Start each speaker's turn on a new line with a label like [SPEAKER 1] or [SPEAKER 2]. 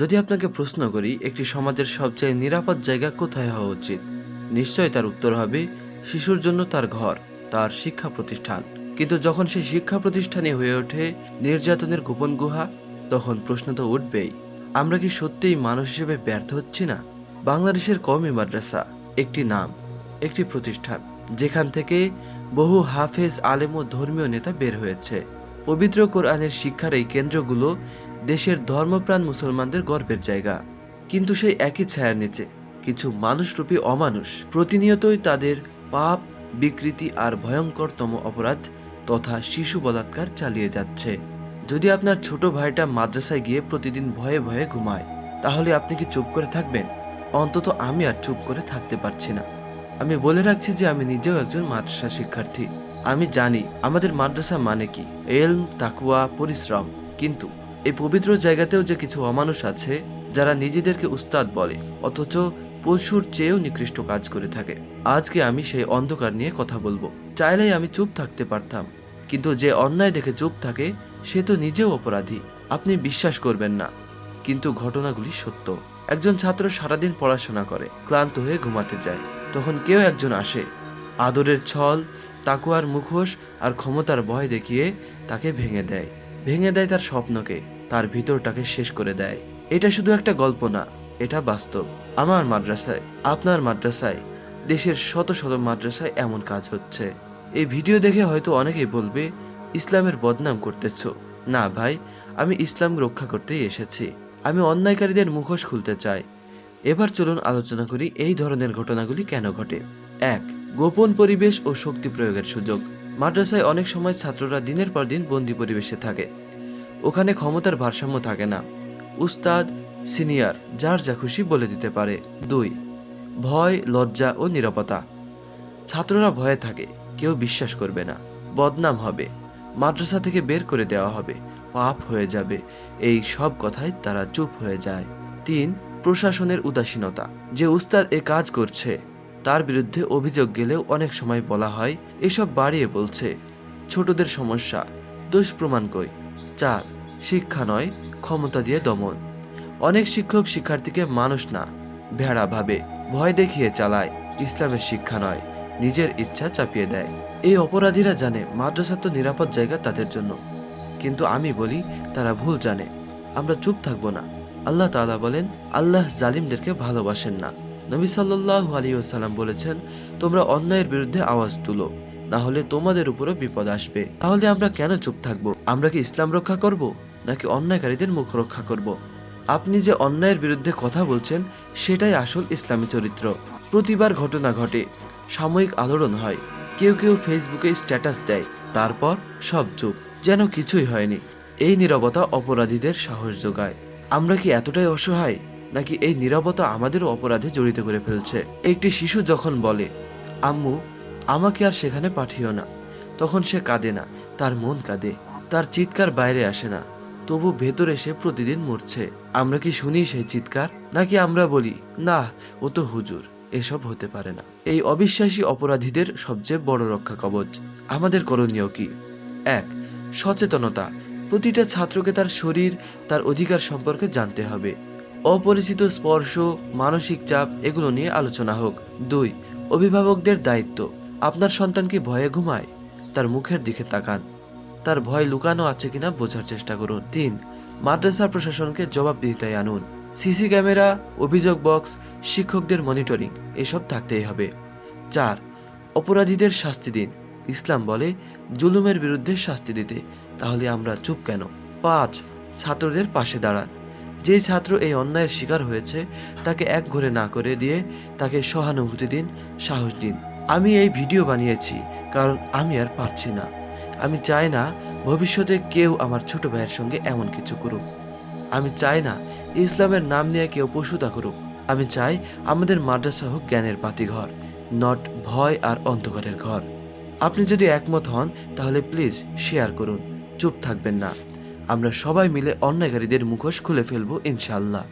[SPEAKER 1] যদি আপনাকে প্রশ্ন করি, একটি সমাজের সবচেয়ে নিরাপদ জায়গা কোথায় হওয়া উচিত? নিশ্চয় তার উত্তর হবে, শিশুর জন্য তার ঘর, তার শিক্ষা প্রতিষ্ঠান। কিন্তু যখন সেই শিক্ষা প্রতিষ্ঠানে হয়ে ওঠে, নির্যাতনের গোপন গুহা, তখন প্রশ্ন তো উঠবেই, আমরা কি সত্যিই মানুষ হিসেবে ব্যর্থ হচ্ছি না? বাংলাদেশের কওমি মাদ্রাসা, একটি নাম, একটি প্রতিষ্ঠান, যেখান থেকে বহু হাফেজ, আলেম ও ধর্মীয় নেতা বের হয়েছে। পবিত্র কোরআনের শিক্ষার এই কেন্দ্রগুলো দেশের ধর্মপ্রাণ মুসলমানদের গর্বের জায়গা। কিন্তু সেই একই ছায়ার নিচে কিছু মানুষরূপী অমানুষ প্রতিনিয়তই তাদের পাপ, বিকৃতি আর ভয়ঙ্করতম অপরাধ তথা শিশু বলাৎকার চালিয়ে যাচ্ছে। যদি আপনার ছোট ভাইটা মাদ্রাসায় গিয়ে প্রতিদিন ভয়ে ভয়ে ঘুমায়, তাহলে আপনি কি চুপ করে থাকবেন? অন্তত আমি আর চুপ করে থাকতে পারছি না। আমি বলে রাখছি যে আমি নিজেও একজন মাদ্রাসা শিক্ষার্থী। আমি জানি আমাদের মাদ্রাসা মানে কি, এলম তাকুয়া পরিশ্রম। কিন্তু এই পবিত্র জায়গাতেও যে কিছু অমানুষ আছে, যারা নিজেদেরকে উস্তাদ বলে, অথচ পশুর চেয়েও নিকৃষ্ট কাজ করে থাকে। আজকে আমি সেই অন্ধকার নিয়ে কথা বলব। চাইলেই আমি চুপ থাকতে পারতাম, কিন্তু যে অন্যায় দেখে চুপ থাকে, সে তো নিজেও অপরাধী। আপনি বিশ্বাস করবেন না, কিন্তু ঘটনাগুলি সত্য। একজন ছাত্র সারাদিন পড়াশোনা করে, ক্লান্ত হয়ে ঘুমাতে যায়। তখন কেউ একজন আসে, আদরের ছল, তাকুয়ার মুখোশ আর ক্ষমতার ভয় দেখিয়ে তাকে ভেঙে দেয়। ভেঙে দেয় তার স্বপ্নকে, তার ভিতরটাকে শেষ করে দেয়। এটা শুধু একটা গল্প না, এটা বাস্তব। আমার মাদ্রাসায়, আপনার মাদ্রাসায়, দেশের শত শত মাদ্রাসায় এমন কাজ হচ্ছে। এই ভিডিও দেখে হয়তো অনেকেই বলবে, ইসলামের বদনাম করতেছ। না ভাই, আমি ইসলাম রক্ষা করতেই এসেছি। আমি অন্যায়কারীদের মুখোশ খুলতে চাই। এবার চলুন আলোচনা করি এই ধরনের ঘটনাগুলি কেন ঘটে। এক, গোপন পরিবেশ ও শক্তি প্রয়োগের সুযোগ। মাদ্রাসায় অনেক সময় ছাত্ররা দিনের পর দিন বন্দি পরিবেশে থাকে। ওখানে ক্ষমতার ভারসাম্য থাকে না। উস্তাদ, সিনিয়র, যার যা খুশি বলে দিতে পারে। দুই, ভয়, লজ্জা ও নিরাপত্তা ছাত্ররা ভয়ে থাকে, কেউ বিশ্বাস করবে না। বদনাম হবে। মাদ্রাসা থেকে বের করে দেওয়া হবে। পাপ হয়ে যাবে। এই সব কথায় তারা চুপ হয়ে যায়। তিন, প্রশাসনের উদাসীনতা। যে উস্তাদ এ কাজ করছে তার বিরুদ্ধে অভিযোগ গেলেও অনেক সময় বলা হয়, এসব বাড়িয়ে বলছে। ছোটদের সমস্যা, দোষ প্রমাণ কই? চার, শিক্ষা নয়, ক্ষমতা দিয়ে দমন। অনেক শিক্ষক শিক্ষার্থীকে মানুষ না, ভেড়া ভাবে, ভয় দেখিয়ে চালায়। ইসলামের শিক্ষা নয়, নিজের ইচ্ছা চাপিয়ে দেয়। এই অপরাধীরা জানে, মাদ্রাসা তো নিরাপদ জায়গা তাদের জন্য। কিন্তু আমি বলি, তারা ভুল জানে। আমরা চুপ থাকব না। আল্লাহ তাআলা বলেন, আল্লাহ জালিমদেরকে ভালোবাসেন না। নবী সাল্লাল্লাহু আলাইহি ওয়াসাল্লাম বলেছেন, তোমরা অন্যায়ের বিরুদ্ধে আওয়াজ তুলো, না হলে তোমাদের উপরও বিপদ আসবে। তাহলে আমরা কেন চুপ থাকব? আমরা কি ইসলাম রক্ষা করব, নাকি অন্যায়কারীদের মুখ রক্ষা করব? আপনি যে অন্যায়ের বিরুদ্ধে কথা বলছেন, সেটাই আসল ইসলামী চরিত্র। প্রতিবার ঘটনা ঘটে, সাময়িক আলোড়ন হয়, কেউ কেউ ফেসবুকে স্ট্যাটাস দেয়, তারপর সব চুপ, যেন কিছুই হয়নি। এই নীরবতা অপরাধীদের সাহস যোগায়। আমরা কি এতটাই অসহায়? নাকি এই নীরবতা আমাদেরও অপরাধে জড়িত করে ফেলছে? একটি শিশু যখন বলে, আম্মু, আমাকে আর সেখানে পাঠিও না। তখন সে কাঁদে না, তার মন কাঁদে, তার চিৎকার বাইরে আসে না, তবু ভেতরে সে প্রতিদিন মরছে। আমরা কি শুনি সেই চিৎকার? নাকি আমরা বলি, না, ও তো হুজুর, এসব হতে পারে না। এই অবিশ্বাসী অপরাধীদের সবচেয়ে বড় রক্ষা কবচ। আমাদের করণীয় কি? এক, সচেতনতা। প্রতিটা ছাত্রকে তার শরীর, তার অধিকার সম্পর্কে জানতে হবে। অপরিচিত স্পর্শ, মানসিক চাপ, এগুলো নিয়ে আলোচনা হোক। দুই, অভিভাবকদের দায়িত্ব। আপনার সন্তান কি ভয়ে ঘুমায়? তার মুখের দিকে তাকান। তার ভয় লুকানো আছে কিনা বোঝার চেষ্টা করুন। তিন মাদ্রাসা প্রশাসনকে জবাবদিহিতায় আনুন। সিসি ক্যামেরা, অভিযোগ বক্স, শিক্ষকদের মনিটরিং, এসব থাকতেই হবে। চার, অপরাধীদের শাস্তি দিন। ইসলাম বলে, জুলুমের বিরুদ্ধে শাস্তি দিতে। তাহলে আমরা চুপ কেন? পাঁচ, ছাত্রদের পাশে দাঁড়ান। যে ছাত্র এই অন্যায়ের শিকার হয়েছে, তাকে এক ঘরে না করে দিয়ে তাকে সহানুভূতি দিন, সাহস দিন। আমি এই ভিডিও বানিয়েছি, কারণ আমি আর পারছি না। আমি চাই না ভবিষ্যতে কেউ আমার ছোট ভাইয়ের সঙ্গে এমন কিছু করুক। আমি চাই না ইসলামের নাম নিয়ে কেউ পশুতা করুক। আমি চাই আমাদের মাদ্রাসা হোক জ্ঞানের বাতিঘর নট ভয় আর অন্ধকারের ঘর। আপনি যদি একমত হন, তাহলে প্লিজ শেয়ার করুন। চুপ থাকবেন না। আমরা সবাই মিলে অন্যায়কারীদের মুখোশ খুলে ফেলব ইনশাল্লাহ